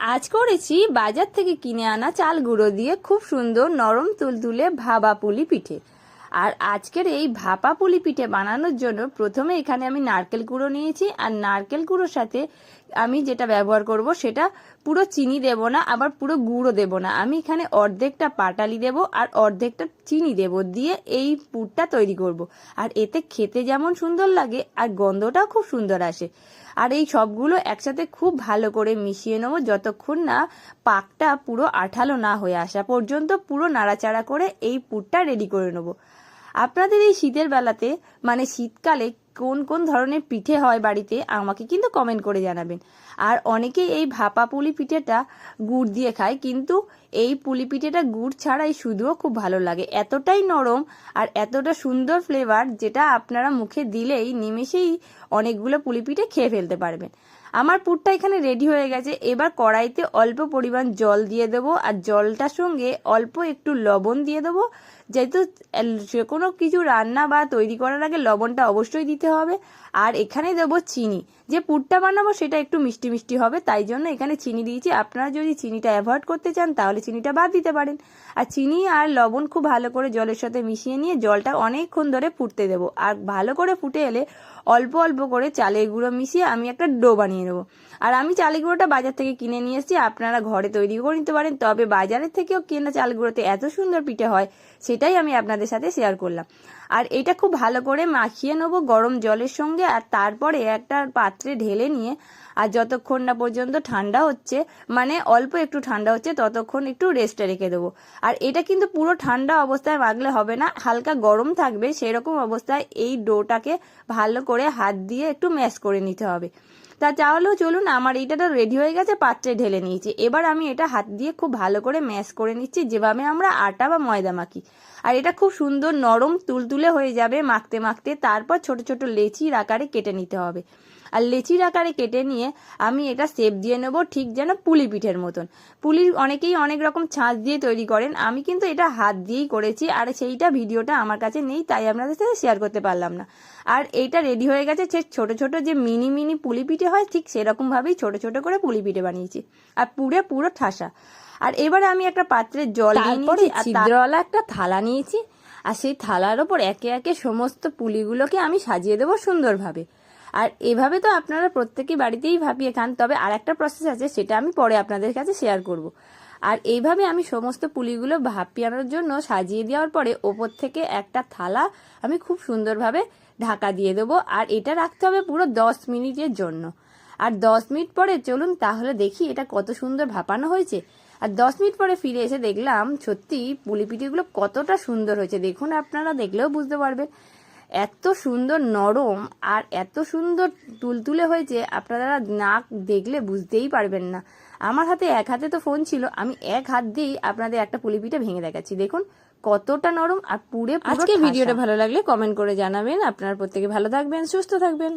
আজ করেছি বাজার থেকে কিনে আনা চাল গুঁড়ো দিয়ে খুব সুন্দর নরম তুলতুলে ভাবা পুলি পিঠে। আর আজকের এই ভাপা পুলি পিঠে বানানোর জন্য প্রথমে এখানে আমি নারকেল গুঁড়ো নিয়েছি, আর নারকেল গুঁড়োর সাথে আমি যেটা ব্যবহার করব সেটা পুরো চিনি দেব না, আবার পুরো গুঁড়ো দেব না। আমি এখানে অর্ধেকটা পাটালি দেব আর অর্ধেকটা চিনি দেব দিয়ে এই পুরটা তৈরি করব। আর এতে খেতে যেমন সুন্দর লাগে আর গন্ধটাও খুব সুন্দর আসে। আর এই সবগুলো একসাথে খুব ভালো করে মিশিয়ে নেব যতক্ষণ না পাকটা পুরো আঠালো না হয়ে আসা পর্যন্ত পুরো নাড়াচাড়া করে এই পুরটা রেডি করে নেব। আপনাদের এই শীতের বেলাতে মানে শীতকালে কোন কোন ধরনের পিঠে হয় বাড়িতে, আমাকে কিন্তু কমেন্ট করে জানাবেন। আর অনেকেই এই ভাপা পুলি পিঠেটা গুড় দিয়ে খায়, কিন্তু এই পুলি পিঠেটা গুড় ছাড়াই শুধুও খুব ভালো লাগে। এতটাই নরম আর এতটা সুন্দর ফ্লেভার যেটা আপনারা মুখে দিলেই নিমেষেই অনেকগুলো পুলি পিঠে খেয়ে ফেলতে পারবেন। আমার পুরটা এখানে রেডি হয়ে গেছে। এবার কড়াইতে অল্প পরিমাণ জল দিয়ে দেবো আর জলটার সঙ্গে অল্প একটু লবণ দিয়ে দেবো। যেহেতু যে কোনো কিছু রান্না বা তৈরি করার আগে লবণটা অবশ্যই দিতে হবে। আর এখানে দেবো চিনি। যে পুরটা বানাবো সেটা একটু মিষ্টি মিষ্টি হবে, তাই জন্য এখানে চিনি দিয়েছি। আপনারা যদি চিনিটা অ্যাভয়েড করতে চান, তাহলে চিনিটা বাদ দিতে পারেন। আর চিনি আর লবণ খুব ভালো করে জলের সাথে মিশিয়ে নিয়ে জলটা অনেকক্ষণ ধরে ফুটতে দেবো। আর ভালো করে ফুটে এলে অল্প অল্প করে চালের গুঁড়ো মিশিয়ে আমি একটা ডো বানিয়ে নেব। আর আমি চালের গুঁড়োটা বাজার থেকে কিনে নিয়ে এসেছি, আপনারা ঘরে তৈরি করে নিতে পারেন। তবে বাজারের থেকেও কেনা চাল গুঁড়োতে এত সুন্দর পিঠে হয়, সেটাই আমি আপনাদের সাথে শেয়ার করলাম। আর এটা খুব ভালো করে মাখিয়ে নেব গরম জলের সঙ্গে আর তারপরে একটা পাত্রে ঢেলে নিয়ে, আর যতক্ষণ না পর্যন্ত ঠান্ডা হচ্ছে মানে অল্প একটু ঠান্ডা হচ্ছে, ততক্ষণ একটু রেস্টে রেখে দেবো। আর এটা কিন্তু পুরো ঠান্ডা অবস্থায় মাখলে হবে না, হালকা গরম থাকবে, সেরকম অবস্থায় এই ডোটাকে ভালো করে হাত দিয়ে একটু ম্যাশ করে নিতে হবে। তা তাহলেও চলুন, আমার এইটা রেডি হয়ে গেছে, পাত্রে ঢেলে নিয়েছি। এবার আমি এটা হাত দিয়ে খুব ভালো করে ম্যাশ করে নিচ্ছি, যেভাবে আমরা আটা বা ময়দা মাখি। আর এটা খুব সুন্দর নরম, তুলতুলে হয়ে যাবে মাখতে মাখতে। তারপর ছোট ছোট লেচির আকারে কেটে নিতে হবে। আর লেচির আকারে কেটে নিয়ে আমি এটা সেপ দিয়ে নেব ঠিক যেন পুলি পিঠের মতন। পুলি অনেকেই অনেক রকম ছাঁচ দিয়ে তৈরি করেন। আমি কিন্তু এটা হাত দিয়েই করেছি আর সেইটা ভিডিওটা আমার কাছে নেই তাই আপনাদের সাথে শেয়ার করতে পারলাম না। আর এইটা রেডি হয়ে গেছে সে ছোট ছোট যে মিনি মিনি পুলি পিঠে হয় ঠিক সেরকমভাবেই ছোট ছোট করে পুলি পিঠে বানিয়েছি। আর পুরে পুরো ঠাসা। আর এবারে আমি একটা পাত্রে জল নিয়েছি আর একটা থালা নিয়েছি। আর সেই থালার ওপর একে একে সমস্ত পুলিগুলোকে আমি সাজিয়ে দেবো সুন্দরভাবে। আর এভাবে তো আপনারা প্রত্যেকেই বাড়িতেই ভাপিয়ে খান, তবে আর একটা প্রসেস আছে, সেটা আমি পরে আপনাদের কাছে শেয়ার করব। আর এইভাবে আমি সমস্ত পুলিগুলো ভাপিয়ানোর জন্য সাজিয়ে দেওয়ার পরে ওপর থেকে একটা থালা আমি খুব সুন্দরভাবে ঢাকা দিয়ে দেবো, আর এটা রাখতে হবে পুরো দশ মিনিটের জন্য। আর দশ মিনিট পরে চলুন তাহলে দেখি এটা কত সুন্দর ভাপানো হয়েছে। আর দশ মিনিট পরে ফিরে এসে দেখলাম সত্যি পুলি পিঠেগুলো কতটা সুন্দর হয়েছে। দেখুন আপনারা দেখলেও বুঝতে পারবেন। এত সুন্দর নরম আর এত সুন্দর তুলতুলে হয়েছে আপনারা না দেখলে বুঝতেই পারবেন না। আমার হাতে এক হাতে তো ফোন ছিল আমি এক হাত দিয়েই আপনাদের একটা পুলি পিঠে ভেঙে দেখাচ্ছি। দেখুন কতটা নরম আর পুরে আজকে ভিডিওটা ভালো লাগলে কমেন্ট করে জানাবেন। আপনারা প্রত্যেকে ভালো থাকবেন সুস্থ থাকবেন।